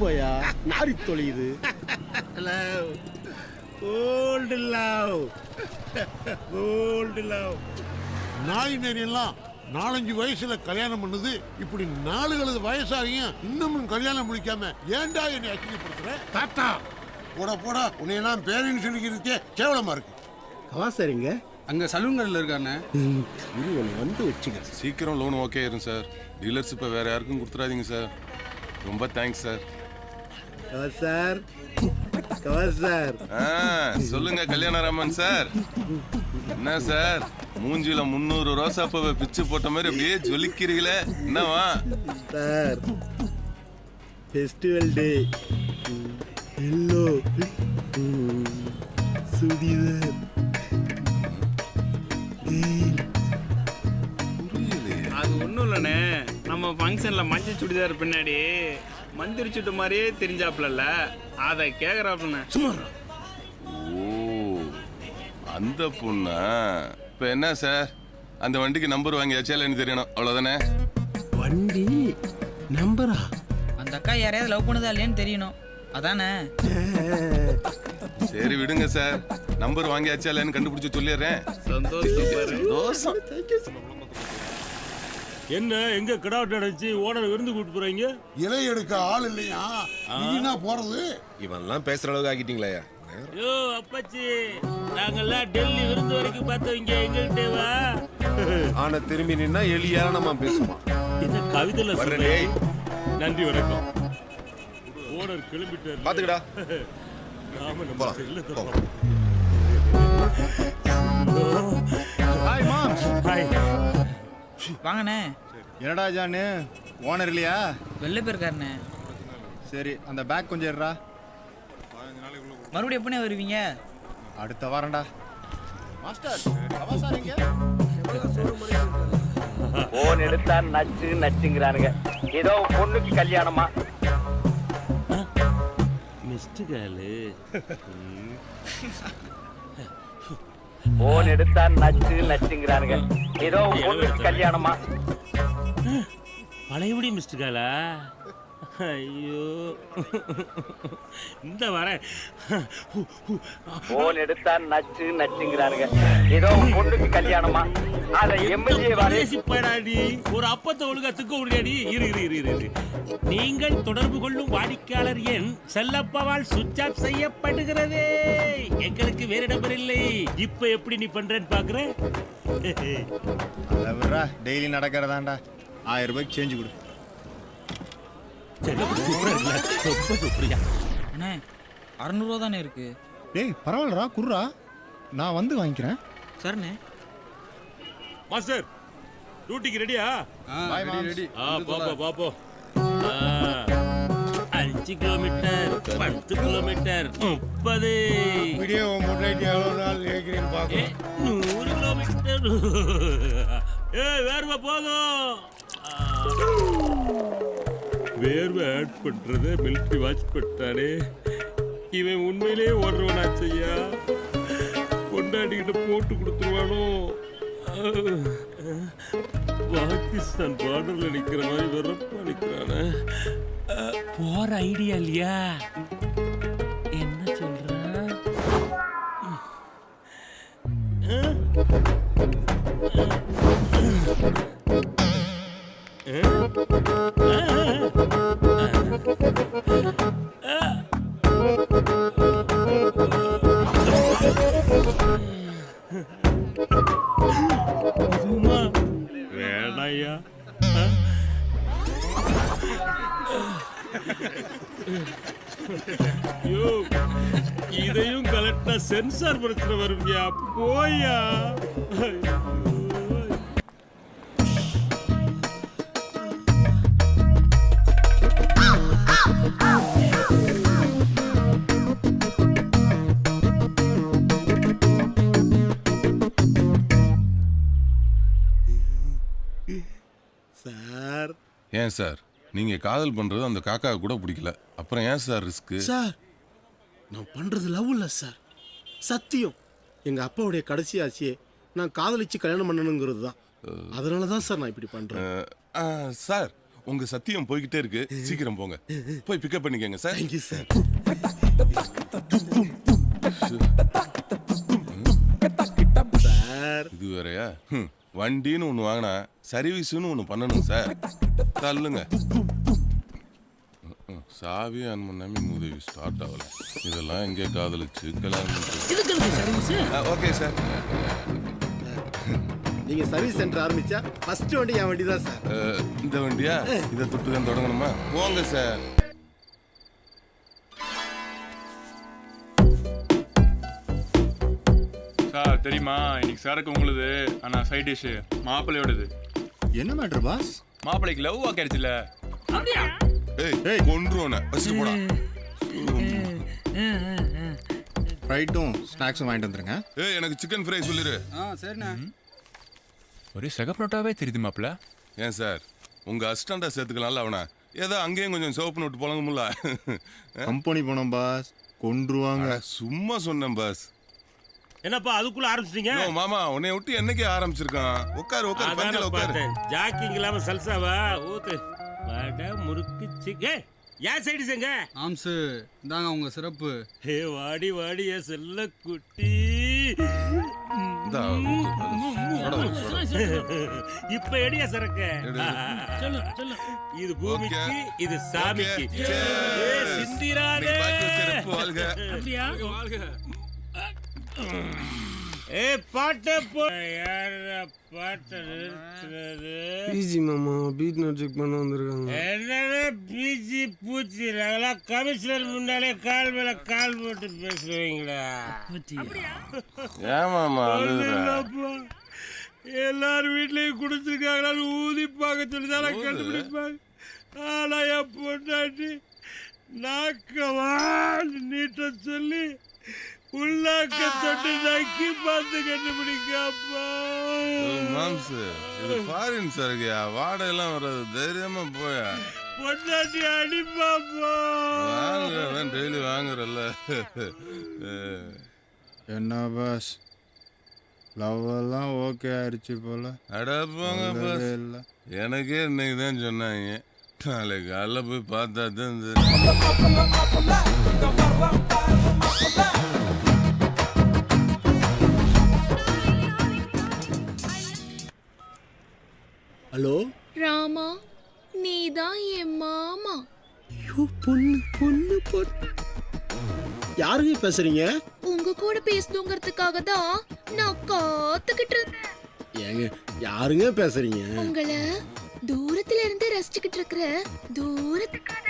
போயா? நாரி தொலையுது. Love old love old love நாய் நெறியெல்லாம் நாலஞ்சு வயசுல கல்யாணம் பண்ணுது. இப்படி நாலு கழுது வயசாகியும் இன்னமும் கல்யாணம் முடிக்காம ஏன்டா என்னை அசிங்கப்படுத்துற? தாத்தா! போடா போடா. உன்னையெல்லாம் பேரின்னு சொல்லிக்கிறதுக்கே கேவலமா இருக்கு. கவாசாரிங்க. அங்க சலூன்கள்ல இருக்கானே இரு ஒன்று வந்து வச்சுக்க. சீக்கிரம் லோன் ஓகே ஆயிரும் சார் டீலர்ஷிப்பை வேற யாருக்கும் கொடுத்துறாதீங்க சார் ரொம்ப தேங்க்ஸ் சார் கவாசார் கவாசார் ஆ சொல்லுங்க கல்யாணராமன் சார். என்ன சார்? மூஞ்சில முந்நூறு ரோசாப்பூவை பிச்சு போட்ட மாதிரி அப்படியே ஜொலிக்கிறீங்களே? என்னவா sir festival day yellow churidar. அது ஒன்றும் இல்லைண்ணே. நம்ம ஃபங்க்ஷனில் மஞ்சள் சுடிதார் பின்னாடி. மந்திரி சுட்டு மாதிரியே தெரிஞ்சாப்புலல்ல? அதை கேட்குறாப்புண்ணே ஓ அந்த பொண்ணா? இப்போ என்ன சார்? அந்த வண்டிக்கு நம்பர் வாங்கியாச்சா இல்லைன்னு தெரியணும். அவ்வளோதானே வண்டி நம்பரா? அந்த அக்கா யாரையாவது லவ் பண்ணுதா இல்லையான்னு தெரியணும். அதானே? சரி விடுங்க சார். நம்பர் வாங்கியாச்சா இல்லைன்னு கண்டுபிடிச்சு சொல்லிடுறேன். சந்தோஷம் தோசம் என்ன எங்க கிடாவட் அடைச்சு ஓனர் விருந்து கூட்டு போறீங்க? இலை எடுக்க ஆள் இல்லையா? நீனா போறது? இவன்லாம் பேசுற அளவுக்கு ஆக்கிட்டீங்களே யோ அப்பாச்சி. நாங்கெல்லாம் டெல்லி விருந்து வரைக்கும் பார்த்தவங்க எங்ககிட்ட வா. ஆனா திரும்பி நின்னா எலி ஏளனமா பேசுவான் இந்த கவிதையில சொல்றேன். நன்றி வணக்கம். ஓனர் கிளம்பிட்டார். பாத்துக்கடா. நாம நம்ம. செல்லத்தை வாங்கண்ணே. என்னடா ஜானு? ஓனர் இல்லையா? வெளில போயிருக்காருண்ணே. சரி அந்த பேக் கொஞ்சம் எடுறா. மறுபடியும் எப்படிண்ணே வருவீங்க? அடுத்த வாரம்டா. மாஸ்டர் அவசாரிங்க போன் எடுத்தா நச்சு நச்சுங்கிறானுங்க. ஏதோ பொண்ணுக்கு கல்யாணமா? மிஸ்டு காலு போன் எடுத்தா நச்சு நச்சுங்கிறானுங்க. ஏதோ பொண்ணுக்கு கல்யாணமா? பழையபடி மிஸ்டு காலா. ஐயோ. இந்த வரேன் போன் எடுத்தா நச்சு நச்சுங்கிறானுங்க. ஏதோ பொண்ணுக்கு கல்யாணமா? அத எம்எல்ஏ வாரி பேசிப்படாடி ஒரு அப்பத்தை ஒழுங்கா துக்க முடியாடி இரு இரு இரு இரு, இரு நீங்கள் தொடர்பு கொள்ளும் வாடிக்கையாளர் எண் செல்லப்பவால் சுவிட்ச் ஆஃப் செய்யப்படுகிறது. எங்களுக்கு வேற நம்பர் இல்லை. இப்ப எப்படி நீ பண்றேன்னு விட்றா. டெய்லி நடக்கிறதாண்டா. ஆயிரம் ரூபாய்க்கு சேஞ்சு கொடு. ரொம்ப சூப்பரியா அண்ணே அறநூறுவா தானே இருக்கு? டேய் பரவாயில்லடா குர்ரா நான் வந்து வாங்கிக்கிறேன். சரிண்ணே. மாஸ்டர் டியூட்டிக்கு ரெடியா ரெடி ஆ பாப்போ பாப்போ ஆ, அஞ்சு கிலோமீட்டர் பத்து கிலோமீட்டர் முப்பது. வீடியோ முன்னாடி எவ்வளோ நாள் கேட்குறீன்னு ஏ, பார்க்கணும் நூறு கிலோமீட்டர் ஏ வேர்வை போதும். வேர்வை ஆட் பண்றத மில்கி வாட்ச் பண்ணிட்டானே இவன் உண்மையிலேயே ஓடுறவனாச்சையா கொண்டாடிக்கிட்ட போட்டு கொடுத்துருவானோ? பாகிஸ்தான் பார்டரில் நிற்கிற மாதிரி வெறப்பா நிக்கிறானே. போகிற போற ஐடியா இல்லையா? வேணையா? ஐயோ இதையும் கலெக்டா சென்சார் பிரச்சனை வரும்யா? போயா சார். ஏன் சார்? நீங்க காதல் பண்றது அந்த காக்கா கூட பிடிக்கல. அப்புறம் ஏன் சார் ரிஸ்க் சார் நான் பண்றது லவ் இல்ல சார். சத்தியம். எங்க அப்பாவுடைய கடைசி ஆசையே நான் காதலிச்சு கல்யாணம் பண்ணணுங்கிறது தான். அதனால தான் சார் நான் இப்படி பண்றேன். சார் உங்க சத்தியம் போய்கிட்டே இருக்கு. சீக்கிரம் போங்க. போய் பிக்கப் பண்ணிக்கங்க சார். Thank you sir. சார். இது வேறயா? வண்டின்னு ஒன்று வாங்கினா சர்வீஸ்னு ஒன்று பண்ணணும் சார் தள்ளுங்க. சாவி ஆன் பண்ணாம உதவி ஸ்டார்ட் ஆகல. இதெல்லாம் எங்கே காதலிச்சு? கல்யாணம் ஓகே சார் நீங்க சர்வீஸ் சென்டர் ஆரம்பிச்சா ஃபர்ஸ்ட் வண்டி என் வண்டி தான் சார் இந்த வண்டியா? இதை தொட்டு தான் தொடங்கணுமா? போங்க சார் சார் தெரியுமா? இன்னைக்கு சரக்கு உங்களுது. ஆனா சைட் டிஷ் மாப்பிள்ளையோடது. என்ன மேட்ரு பாஸ் மாப்பிள்ளைக்கு லவ் வாக்கிடுச்சுல அப்படியா? ஏய் கொன்றுவோன. ஃபர்ஸ்ட் போடா. ஃப்ரைட்டும் ஸ்நாக்ஸும் வாங்கிட்டு வந்துருங்க. ஏய் எனக்கு சிக்கன் ஃப்ரை சொல்லிரு. ஒரே சகப்ரோட்டாவே தெரியுது மாப்பிள்ள. ஏன் சார் உங்க அசிஸ்டண்டா சேர்த்துக்கலாம்ல அவனை. ஏதோ அங்கேயும் கொஞ்சம் சிவப்பு நோட்டு போலங்கும்ல கம்பெனி போனோம் பாஸ் கொன்றுவாங்க. சும்மா சொன்னேன் பாஸ் என்னப்பா அதுக்குள்ள ஆரம்பிச்சிட்டீங்க? ஓ மாமா உன்னை விட்டு என்னைக்கே ஆரம்பிச்சிருக்கான்? உட்காரு உட்காரு பந்தில உட்காரு. ஜாக்கிங் இல்லாம சல்சாவா? ஊத்து. வடை முறுக்கு சிக்கே ஏன் சைடு செங்க ஆம்சு இந்தாங்க உங்க சிறப்பு. ஹே வாடி வாடி என் செல்ல குட்டி. இப்ப எடியா சரக்கு. இது பூமிக்கு. இது சாமிக்கு. ஏ சிந்திராதே. வச்சிருப்பு வாழ்க. ஏ பாட்ட பாட்ட நிறுத்துறது? ஈஸி மாமா பீட் நோட் செக் பண்ண வந்திருக்காங்க. என்னடா பிஜி பூச்சி? நாங்களாம் கமிஷனர் முன்னாலே கால் மேல கால் போட்டு பேசுவீங்களா ஏன் மாமா அழுகுற? இல்லப்பா. எல்லார் வீட்லயும் குடிச்சிருக்காங்களான்னு ஊதி பார்க்க சொல்லி தான் கண்டுபிடிப்பாங்க ஆனா என் பொண்டாட்டி நாக்கவா நீட்ட சொல்லி நக்கி பார்த்து கண்டுபிடிக்காப்பா மாம்ஸ் இது ஃபாரின் சரக்குயா வாடகை எல்லாம் வராது தைரியமா போயா? பொண்டாட்டி அடிப்பாப்பா வாங்குறதான் டெய்லி வாங்குறல்ல. என்ன பாஸ் லவ் எல்லாம் ஓகே ஆயிடுச்சு போல. அட போங்க பாஸ் இல்லை. எனக்கே இன்னைக்கு தான் சொன்னாங்க. நாளைக்கு காலைல போய் பார்த்தா தான் ஹலோ? ராமா நீதான் என் மாமா. ஐயோ பொண்ணு பொண்ணு பொண்ணு யாருங்க பேசுறீங்க? உங்க கூட பேசணுங்கிறதுக்காக தான் நான் காத்துக்கிட்டு இருந்தேன். ஏங்க யாருங்க பேசுறீங்க? உங்களை தூரத்துல இருந்து ரசிச்சுக்கிட்டு இருக்கிற தூரத்துக்காக.